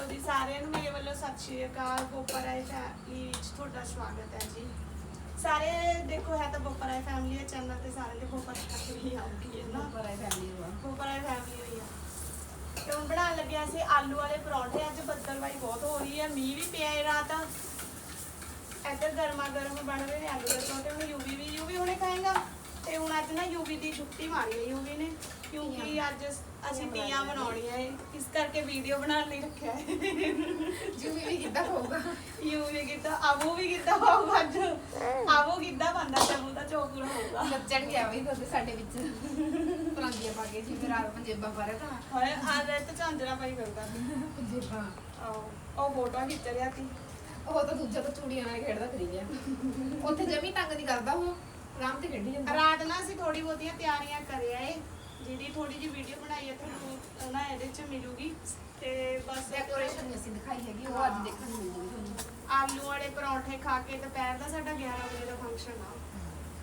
ਲਓ ਜੀ ਸਾਰਿਆਂ ਨੂੰ ਮੇਰੇ ਵੱਲੋਂ ਸਤਿ ਸ਼੍ਰੀ ਅਕਾਲ ਬੋਪਰ ਆਏ ਫੈਮਿਲੀ ਵਿੱਚ ਤੁਹਾਡਾ ਸਵਾਗਤ ਹੈ ਜੀ। ਸਾਰੇ ਦੇਖੋ ਹੈ ਤਾਂ ਬੋਪਰ ਆਏ ਫੈਮਿਲੀ ਦੇ ਚੈਨਲ ਤੇ ਸਾਰਿਆਂ ਦੇ ਬੋਪਰ ਫੈਮਿਲੀ ਆਉਂਦੀ ਹੈ ਨਾ? ਆਈ ਫੈਮਿਲੀ ਨੂੰ ਬੋਪਰ ਆਏ ਫੈਮਿਲੀ ਹੋਈ ਆ। ਤੇ ਹੁਣ ਬਣਾਉਣ ਲੱਗਿਆ ਸੀ ਆਲੂ ਵਾਲੇ ਪਰੌਂਠੇ ਅੱਜ ਬੱਦਲਵਾਈ ਬਹੁਤ ਹੋ ਰਹੀ ਹੈ ਮੀਂਹ ਵੀ ਪਿਆ ਹੈ ਰਾਤ। ਇੱਧਰ ਗਰਮਾ ਗਰਮ ਬਣ ਰਹੇ ਨੇ ਆਲੂ ਦੇ ਪਰੌਂਠੇ ਹੁਣ ਯੂਵੀ ਵੀ ਯੂਵੀ ਹੁਣੇ ਖਾਏਗਾ? ਤੇ ਹੁਣ ਅੱਜ ਨਾ ਯੂਵੀ ਦੀ ਛੁੱਟੀ ਮਾਰੀ ਹੈ ਯੂਵੀ ਨੇ ਕਿਉਂਕਿ ਅੱਜ ਅਸੀਂ ਤੀਆਂ ਬਣਾਉਣੀਆਂ ਹੈ ਇਸ ਕਰਕੇ ਵੀਡੀਓ ਬਣਾਉਣ ਲਈ ਰੱਖਿਆ ਹੈ ਜਿਵੇਂ ਵੀ ਕਿੱਦਾਂ ਹੋਊਗਾ ਯੂ ਵੀ ਕੀਤਾ ਆਵੋ ਵੀ ਕੀਤਾ ਹੋਊਗਾ ਅੱਜ। ਆਵੋ ਕਿੱਦਾਂ ਬੰਦਾ ਚਬੂ ਦਾ ਚੋਕੂਰ ਹੋਊਗਾ। ਨੱਚਣ ਗਿਆ ਵੀ ਤੁਹਾਡੇ ਸਾਡੇ ਵਿੱਚ? ਪਰਾਂਦੀਆਂ ਪਾ ਕੇ ਜਿਵੇਂ ਰਾਤ ਪੰਜੇਬਾਂ ਪਾ ਰਿਹਾ ਤਾਂ। ਹੋਏ ਆ ਲੈ ਤੇ ਝਾਂਜਰਾ ਪਾਈ ਫਿਰਦਾ। ਪੰਜੇਬਾਂ ਆਓ ਉਹ ਫੋਟੋ ਖਿੱਚ ਰਿਹਾ ਸੀ। ਉਹ ਤਾਂ ਦੂਜਾ ਤਾਂ ਚੂੜੀਆਂ ਨਾਲ ਖੇਡਦਾ ਫਿਰੀ ਗਿਆ ਉੱਥੇ ਜਮੀ ਤੰਗ ਨਹੀਂ ਕਰਦਾ ਉਹ ਆਰਾਮ ਤੇ ਖੇਡੀ ਜਾਂਦਾ। ਰਾਤ ਨਾ ਅਸੀਂ ਥੋੜੀ ਬਹੁਤੀਆਂ ਤਿਆਰੀਆਂ ਕਰਿਆ ਏ। ਜਿਹਦੀ ਥੋੜੀ ਜਿਹੀ ਵੀਡੀਓ ਬਣਾਈ ਹੈ ਤੁਹਾਨੂੰ ਨਾ ਇਹਦੇ ਚ ਮਿਲੂਗੀ। ਤੇ ਬਸ ਡੈਕੋਰੇਸ਼ਨ ਨਹੀਂ ਅਸੀਂ ਦਿਖਾਈ ਹੈਗੀ ਉਹ ਅੱਜ ਦੇਖਣ ਨੂੰ ਮਿਲ ਜੂਗੀ ਤੁਹਾਨੂੰ। ਆਲੂ ਵਾਲੇ ਪਰੌਂਠੇ ਖਾ ਕੇ ਦੁਪਹਿਰ ਦਾ ਸਾਡਾ 11 ਵਜੇ ਦਾ ਫੰਕਸ਼ਨ ਆ।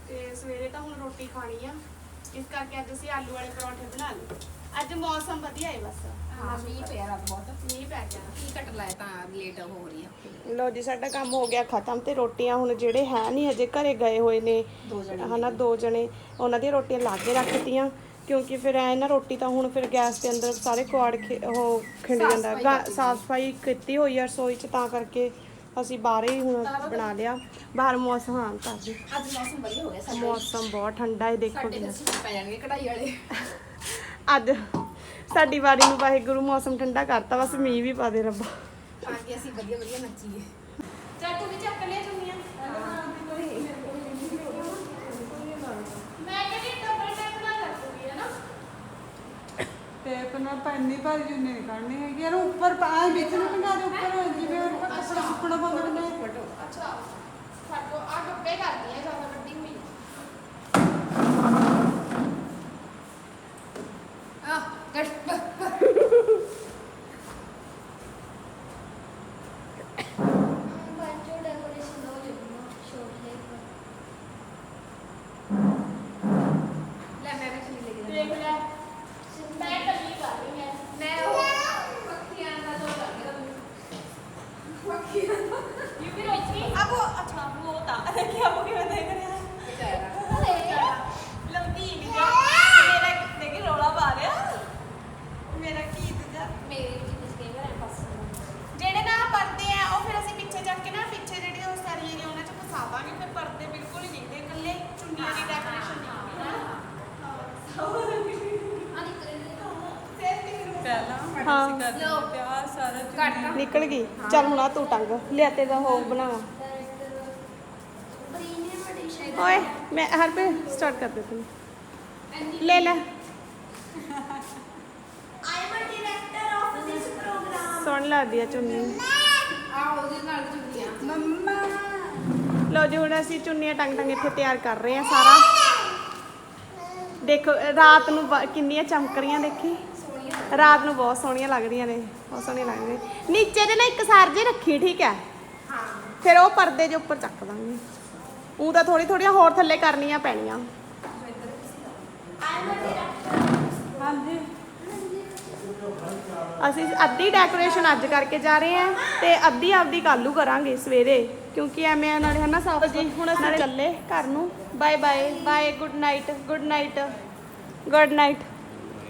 ਤੇ ਸਵੇਰੇ ਤਾਂ ਹੁਣ ਰੋਟੀ ਖਾਣੀ ਆ। ਇਸ ਕਰਕੇ ਅੱਜ ਅਸੀਂ ਆਲੂ ਵਾਲੇ ਪਰੌਂਠੇ ਬਣਾ ਲਏ। ਅੱਜ ਮੌਸਮ ਵਧੀਆ ਹੈ ਬਸ। ਹਾਂ ਮੀਂਹ ਪਿਆ ਰਾਤ ਬਹੁਤ। ਮੀਂਹ ਪੈ ਗਿਆ। ਕੀ ਕੱਟ ਲਾਇਆ ਤਾਂ ਲੇਟ ਹੋ ਰਹੀ ਆ? ਲੋ ਜੀ ਸਾਡਾ ਕੰਮ ਹੋ ਗਿਆ ਖਤਮ ਤੇ ਰੋਟੀਆਂ ਹੁਣ ਜਿਹੜੇ ਹੈ ਨਹੀਂ ਹਜੇ ਘਰੇ ਗਏ ਹੋਏ ਨੇ। ਦੋ ਜਣੇ। ਹਨਾ ਦੋ ਜਣੇ। ਉਹਨਾਂ ਦੀਆਂ ਰੋਟੀਆਂ ਲਾ ਕੇ ਰੱਖਤੀਆਂ ਕਿਉਂਕਿ ਫਿਰ ਐ ਨਾ ਰੋਟੀ ਤਾਂ ਹੁਣ ਫਿਰ ਗੈਸ ਦੇ ਅੰਦਰ ਸਾਰੇ ਕੁਆੜ ਉਹ ਖਿੰਡ ਸਾਫ਼ ਜਾਂਦਾ। ਸਾਫ਼ ਸਫ਼ਾਈ ਕੀਤੀ ਹੋਈ ਆ ਰਸੋਈ ਚ ਤਾਂ ਕਰਕੇ ਅਸੀਂ ਬਾਹਰ ਹੀ ਹੁਣ ਬਣਾ ਲਿਆ। ਬਾਹਰ ਮੌਸਮ ਹਾਂ ਤਾਂ ਜੀ ਅੱਜ ਮੌਸਮ ਵਧੀਆ ਹੋ ਗਿਆ ਸਾਡੇ। ਮੌਸਮ ਬਹੁਤ ਠੰਡਾ ਹੈ ਦੇਖੋ ਸਾਡੇ ਜੀ। ਤਾਂ ਸੂਟ ਪੈ ਜਾਣਗੇ ਕਢਾਈ ਵਾਲੇ। ਅੱਜ ਸਾਡੀ ਵਾਰੀ ਨੂੰ ਵਾਹਿਗੁਰੂ ਮੌਸਮ ਠੰਡਾ ਕਰਤਾ ਬਸ ਮੀਂਹ ਵੀ ਪਾ ਦੇ ਰੱਬਾ। ਤਾਂ ਕਿ ਅਸੀਂ ਵਧੀਆ ਵਧੀਆ ਨੱਚੀਏ। ਚੱਲ ਤੂੰ ਵੀ ਚੱਕ ਲਿਆ ਚੁੰਨੀਆਂ। ਮੈਂ ਕਹਿੰਦੀ ਡਬਲ ਟੈਪ ਨਾ ਲੱਗੂਗੀ ਹੈ ਨਾ? ਟੇਪ ਨਾਲ ਪੈਨੀ ਭਰ ਜੀ ਨਹੀਂ ਕਰਨੀ ਹੈਗੀ। ਯਾਰ ਉੱਪਰ ਪਾ ਵਿੱਚ ਨੂੰ ਬਣਾ ਦੇ ਉੱਪਰ ਜਿਵੇਂ ਉੱਪਰ ਕੱਪੜਾ ਸੁੱਕਣਾ ਬੰਦ ਕਰਨਾ ਅੱਛਾ ਨਿਕਲ ਗਈ। ਚੱਲ ਹੁਣ ਆ ਤੂੰ ਟੰਗ। ਲਿਆ ਤੇ ਦਾ ਹੋ ਬਣਾਵਾ ਓਏ ਮੈਂ ਹਰ ਪੇ ਸਟਾਰਟ ਕਰ ਦੇ ਤੂੰ। ਲੈ ਲੈ। I am director of this program ਸੁਣ ਲਾ ਦਿਆ ਚੁੰਨੀ। ਆ ਉਹਦੇ ਨਾਲ ਚੁੰਨੀਆਂ ਮੰਮਾ। ਲਓ ਜੀ, ਹੁਣ ਅਸੀਂ ਚੁੰਨੀਆਂ ਟੰਗ ਟੰਗ ਇੱਥੇ ਤਿਆਰ ਕਰ ਰਹੇ ਆ ਸਾਰਾ। ਦੇਖੋ, ਰਾਤ ਨੂੰ ਕਿੰਨੀਆਂ ਚਮਕਰੀਆਂ ਦੇਖੀ। ਰਾਤ ਨੂੰ ਬਹੁਤ ਸੋਹਣੀਆਂ ਲੱਗਦੀਆਂ ਨੇ, ਬਹੁਤ ਸੋਹਣੀਆਂ ਲੱਗਦੀਆਂ ਨੇ। ਨੀਚੇ ਦੇ ਨਾ ਇੱਕ ਸਾਰ ਜੇ ਰੱਖੀ, ਠੀਕ ਹੈ? ਫਿਰ ਉਹ ਪਰਦੇ ਦੇ ਉੱਪਰ ਚੱਕ ਦਾਂਗੇ। ਉਹ ਤਾਂ ਥੋੜੀ ਥੋੜੀਆਂ ਹੋਰ ਥੱਲੇ ਕਰਨੀਆਂ ਪੈਣੀਆਂ। ਹਾਂਜੀ। ਅਸੀਂ ਅੱਧੀ ਡੈਕੋਰੇਸ਼ਨ ਅੱਜ ਕਰਕੇ ਜਾ ਰਹੇ ਹਾਂ ਤੇ ਅੱਧੀ ਆਪਦੀ ਕੱਲੂ ਕਰਾਂਗੇ ਸਵੇਰੇ ਕਿਉਂਕਿ ਐਵੇਂ ਨਾਲੇ ਹਨਾ ਸਾਫ਼ ਜੀ ਹੁਣ ਅਸੀਂ ਚੱਲੇ। ਘਰ ਨੂੰ। Bye bye bye good night good night good night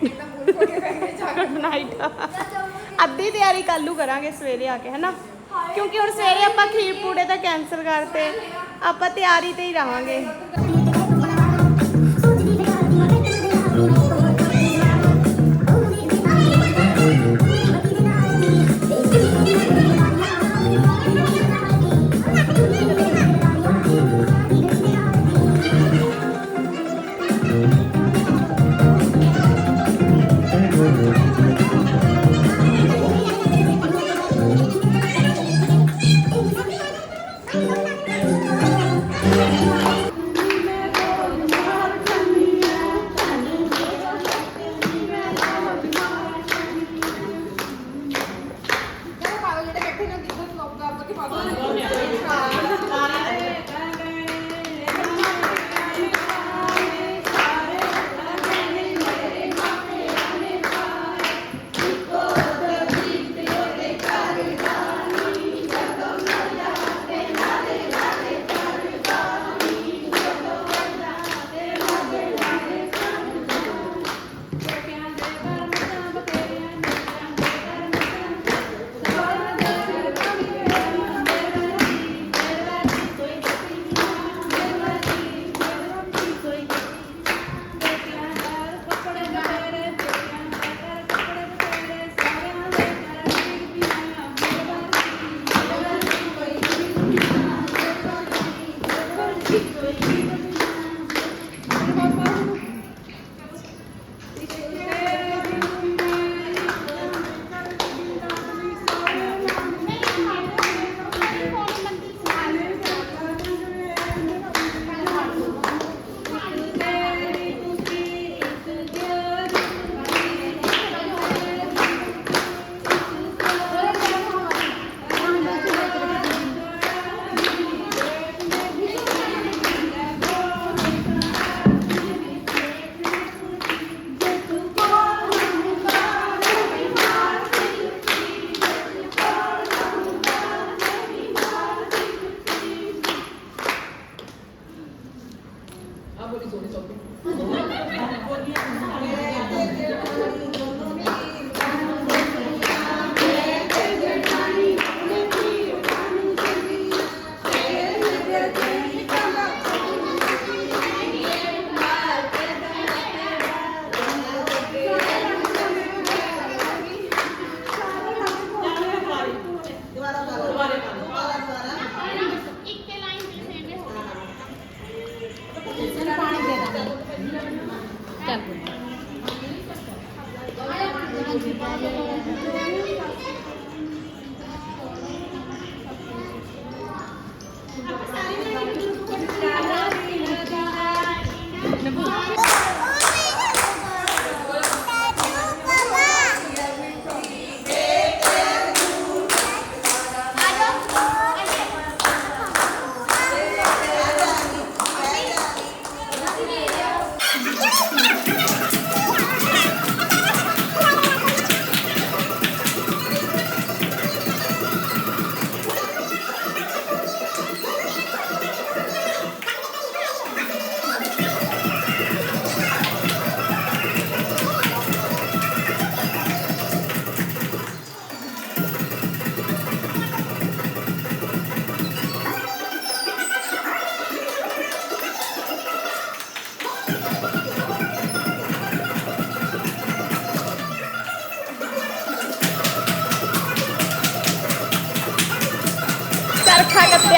good night ਅੱਧੀ ਤਿਆਰੀ ਕੱਲੂ ਕਰਾਂਗੇ ਸਵੇਰੇ ਆ ਕੇ ਹਨਾ? ਕਿਉਂਕਿ ਹੁਣ ਸਵੇਰੇ ਆਪਾਂ ਖੀਰ ਪੂੜੇ ਤਾਂ ਕੈਂਸਲ ਕਰਤੇ ਆਪਾਂ ਤਿਆਰੀ ਤੇ ਹੀ ਰਹਾਂਗੇ। స్టార్ట్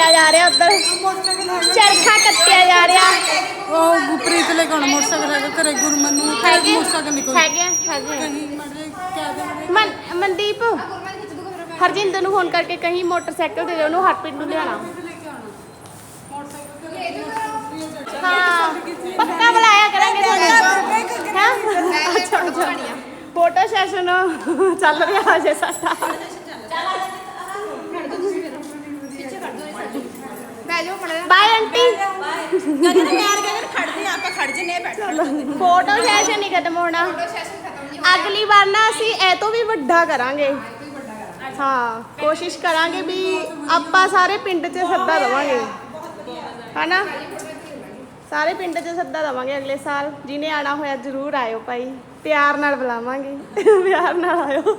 ਕੱਤਿਆ ਜਾ ਰਿਹਾ ਉੱਧਰ। ਚਰਖਾ ਕੱਤਿਆ ਜਾ ਰਿਹਾ। ਉਹ ਗੁਪਰੀਤ ਲੈ ਕੋਣ? ਮੋਟਰਸਾਈਕਲ ਹੈਗਾ ਘਰੇ ਗੁਰਮਨ ਨੂੰ ਹੈਗੇ। ਮੋਟਰਸਾਈਕਲ ਨਹੀਂ ਕੋਈ। ਹੈਗੇ ਆ, ਹੈਗੇ। ਆ। ਕਹੀਂ ਮੜੇ ਕਹਿ ਦੇ ਮਨ ਮਨਦੀਪ ਹਰਜਿੰਦਰ ਨੂੰ ਫੋਨ ਕਰਕੇ ਕਹੀਂ ਮੋਟਰਸਾਈਕਲ ਦੇ ਦੇ ਉਹਨੂੰ ਹਰਪ੍ਰੀਤ ਨੂੰ ਲਿਆਣਾ ਹਾਂ ਪੱਕਾ ਬੁਲਾਇਆ ਕਰਾਂਗੇ ਤੁਹਾਨੂੰ ਹਾਂ? ਅੱਛਾ ਅੱਛਾ ਫੋਟੋ ਸੈਸ਼ਨ ਚੱਲ ਰਿਹਾ ਅਜੇ ਸਾਡਾ। ਬਹਿ ਜਾਓ ਮੜਾ ਬਾਏ ਆਂਟੀ ਗਗਨ ਯਾਰ ਗਗਨ ਖੜਦੇ ਆ, ਆਪਾਂ ਖੜ ਜਨੇ ਬੈਠ ਫੋਟੋ ਸੈਸ਼ਨ ਨਹੀਂ ਖਤਮ ਹੋਣਾ। ਸੈਸ਼ਨ ਖਤਮ ਨਹੀਂ ਅਗਲੀ ਵਾਰ ਨਾ ਅਸੀਂ ਇਹ ਤੋਂ ਵੀ ਵੱਡਾ ਕਰਾਂਗੇ। ਹਾਂ ਕੋਸ਼ਿਸ਼ ਕਰਾਂਗੇ ਵੀ ਆਪਾਂ ਸਾਰੇ ਪਿੰਡ 'ਚ ਸੱਦਾ ਦੇਵਾਂਗੇ। ਹਨਾ? ਸਾਰੇ ਪਿੰਡ 'ਚ ਸੱਦਾ ਦੇਵਾਂਗੇ ਅਗਲੇ ਸਾਲ। ਜਿਹਨੇ ਆਣਾ ਹੋਇਆ ਜ਼ਰੂਰ ਆਇਓ ਭਾਈ। ਪਿਆਰ ਨਾਲ ਬੁਲਾਵਾਂਗੇ। ਪਿਆਰ ਨਾਲ ਆਇਓ।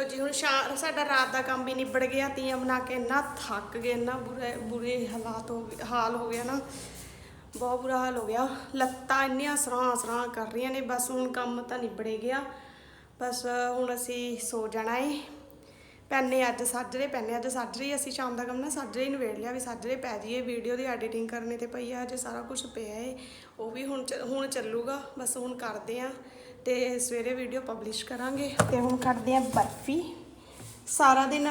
ਲੋ ਜੀ, ਹੁਣ ਸ਼ਾ- ਸਾਡਾ ਰਾਤ ਦਾ ਕੰਮ ਵੀ ਨਿਬੜ ਗਿਆ ਤੀਆਂ ਬਣਾ ਕੇ ਇੰਨਾ ਥੱਕ ਗਏ, ਇੰਨਾ ਬੁਰੇ ਬੁਰੇ ਹਾਲਾਤ ਹੋ ਗਏ, ਹਾਲ ਹੋ ਗਿਆ ਨਾ। ਬਹੁਤ ਬੁਰਾ ਹਾਲ ਹੋ ਗਿਆ। ਲੱਤਾਂ ਇੰਨੀਆਂ ਸਰਾਂ ਸਰਾਂ ਕਰ ਰਹੀਆਂ ਨੇ, ਬਸ ਹੁਣ ਕੰਮ ਤਾਂ ਨਿਬੜੇ ਗਿਆ। ਬਸ ਹੁਣ ਅਸੀਂ ਸੋ ਜਾਣਾ ਏ। ਪੈਨੇ ਅੱਜ ਸਾਜਰੇ ਪੈਨੇ ਅੱਜ ਸਾਜਰੇ ਹੀ ਅਸੀਂ ਸ਼ਾਮ ਦਾ ਕੰਮ ਨਾ ਸਾਜਰੇ ਹੀ ਨਵੇੜ ਲਿਆ ਵੀ ਸਾਜਰੇ ਪੈ ਜਾਈਏ। ਵੀਡੀਓ ਦੀ ਐਡੀਟਿੰਗ ਕਰਨੇ ਤੇ ਪਈ ਆ ਜੇ ਸਾਰਾ ਕੁਝ ਪਿਆ ਏ। ਉਹ ਵੀ ਹੁਣ ਚ- ਹੁਣ ਚੱਲੂਗਾ। ਬਸ ਹੁਣ ਕਰਦੇ ਆ। ਤੇ ਸਵੇਰੇ ਵੀਡੀਓ ਪਬਲਿਸ਼ ਕਰਾਂਗੇ। ਤੇ ਹੁਣ ਕਰਦੇ ਆ ਬਰਫੀ। ਸਾਰਾ ਦਿਨ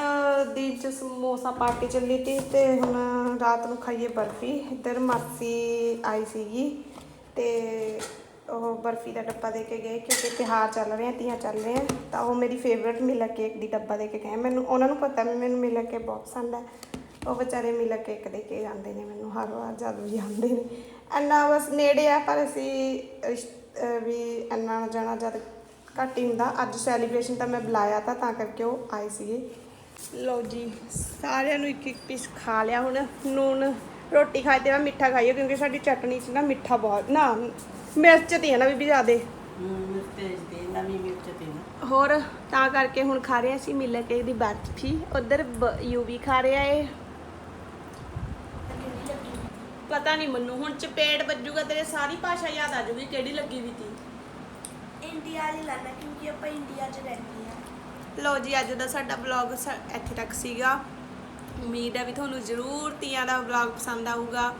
ਦੀ ਚ ਸਮੋਸਾ ਪਾਰਟੀ ਚੱਲੀ ਤੀ ਤੇ ਹੁਣ ਰਾਤ ਨੂੰ ਖਾਈਏ ਬਰਫੀ। ਇੱਧਰ ਮਾਸੀ ਆਈ ਸੀਗੀ ਤੇ ਉਹ ਬਰਫੀ ਦਾ ਡੱਬਾ ਦੇ ਕੇ ਗਏ ਕਿਉਂਕਿ ਤਿਉਹਾਰ ਚੱਲ ਰਹੇ ਆ ਤੀਆਂ ਚੱਲ ਰਹੇ ਆ ਤਾਂ ਉਹ ਮੇਰੀ ਫੇਵਰਟ ਮਿਲਕ ਕੇਕ ਦੀ ਡੱਬਾ ਦੇ ਕੇ ਗਏ। ਮੈਨੂੰ ਉਹਨਾਂ ਨੂੰ ਪਤਾ ਵੀ ਮੈਨੂੰ ਮਿਲਕ ਕੇਕ ਬਹੁਤ ਪਸੰਦ ਹੈ। ਉਹ ਵਿਚਾਰੇ ਮਿਲਕ ਕੇਕ ਦੇ ਕੇ ਜਾਂਦੇ ਨੇ ਮੈਨੂੰ, ਹਰ ਵਾਰ ਜਦੋਂ ਵੀ ਆਉਂਦੇ ਨੇ। ਇੰਨਾ ਬਸ ਨੇੜੇ ਆ, ਪਰ ਅਸੀਂ ਰਿਸ਼- ਵੀ ਇੰਨਾ ਜਾਣਾ ਜਦ ਘੱਟ ਹੀ ਹੁੰਦਾ। ਅੱਜ ਸੈਲੀਬ੍ਰੇਸ਼ਨ ਤਾਂ ਮੈਂ ਬੁਲਾਇਆ ਤਾਂ ਤਾਂ ਕਰਕੇ ਉਹ ਆਏ ਸੀਗੇ। ਲਓ ਜੀ ਸਾਰਿਆਂ ਨੂੰ ਇੱਕ ਇੱਕ ਪੀਸ ਖਾ ਲਿਆ ਹੁਣ। ਨੂਨ ਰੋਟੀ ਖਾਏ ਤੇ ਬਾਅਦ ਮਿੱਠਾ ਖਾਈਏ ਕਿਉਂਕਿ ਸਾਡੀ ਚਟਨੀ 'ਚ ਨਾ ਮਿੱਠਾ ਬਹੁਤ ਨਾ ਮਿਰਚ ਤੇ ਹੈ ਨਾ ਬੀਬੀ ਜ਼ਿਆਦੇ। ਨਾ। ਹੋਰ ਤਾਂ ਕਰਕੇ ਹੁਣ ਖਾ ਰਹੇ ਅਸੀਂ ਮਿਲ ਕੇ ਦੀ ਬਰਫੀ। ਉਧਰ ਯੂਵੀ ਖਾ ਰਿਹਾ ਏ। ਪਤਾ ਨਹੀਂ ਮੈਨੂੰ ਹੁਣ ਚਪੇੜ ਵੱਜੂਗਾ ਤੇਰੇ ਸਾਰੀ ਭਾਸ਼ਾ ਯਾਦ ਆ ਜੂਗੀ ਕਿਹੜੀ ਲੱਗੀ ਵੀ ਤੀ। ਇੰਡੀਆ ਵਾਲੀ ਲਾਣਾ ਕਿਉਂਕਿ ਆਪਾਂ ਇੰਡੀਆ 'ਚ ਰਹਿੰਦੇ ਆ। ਲੋ ਜੀ ਅੱਜ ਦਾ ਸਾਡਾ ਵਲੌਗ ਇੱਥੇ ਤੱਕ ਸੀਗਾ। ਉਮੀਦ ਹੈ ਵੀ ਤੁਹਾਨੂੰ ਜ਼ਰੂਰ ਤੀਆਂ ਦਾ ਵਲੌਗ ਪਸੰਦ ਆਊਗਾ।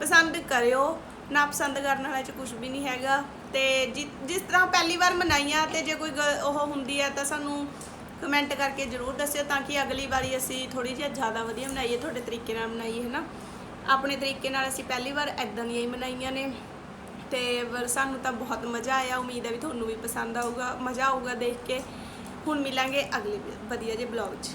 ਪਸੰਦ ਕਰਿਓ ਨਾ ਪਸੰਦ ਕਰਨ ਵਾਲੇ ਚ ਕੁਝ ਵੀ ਨਹੀਂ ਹੈਗਾ। ਤੇ ਜਿ- ਜਿਸ ਤਰ੍ਹਾਂ ਪਹਿਲੀ ਵਾਰ ਮਨਾਈਆਂ ਤੇ ਜੇ ਕੋਈ ਗ- ਉਹ ਹੁੰਦੀ ਹੈ ਤਾਂ ਸਾਨੂੰ ਕਮੈਂਟ ਕਰਕੇ ਜ਼ਰੂਰ ਦੱਸਿਓ ਤਾਂ ਕਿ ਅਗਲੀ ਵਾਰੀ ਅਸੀਂ ਥੋੜੀ ਜਿਹੀ ਜ਼ਿਆਦਾ ਵਧੀਆ ਬਣਾਈਏ ਤੁਹਾਡੇ ਤਰੀਕੇ ਨਾਲ ਬਣਾਈਏ ਹੈ ਨਾ ਆਪਣੇ ਤਰੀਕੇ ਨਾਲ ਅਸੀਂ ਪਹਿਲੀ ਵਾਰ ਐਦਾਂ ਦੀਆਂ ਹੀ ਬਣਾਈਆਂ ਨੇ। ਤੇ ਸਾਨੂੰ ਤਾਂ ਬਹੁਤ ਮਜ਼ਾ ਆਇਆ। ਉਮੀਦ ਹੈ ਵੀ ਤੁਹਾਨੂੰ ਵੀ ਪਸੰਦ ਆਊਗਾ, ਮਜ਼ਾ ਆਊਗਾ ਦੇਖ ਕੇ। ਹੁਣ ਮਿਲਾਂਗੇ ਅਗਲੇ ਵਧੀਆ ਜਿਹੇ ਬਲੌਗ 'ਚ।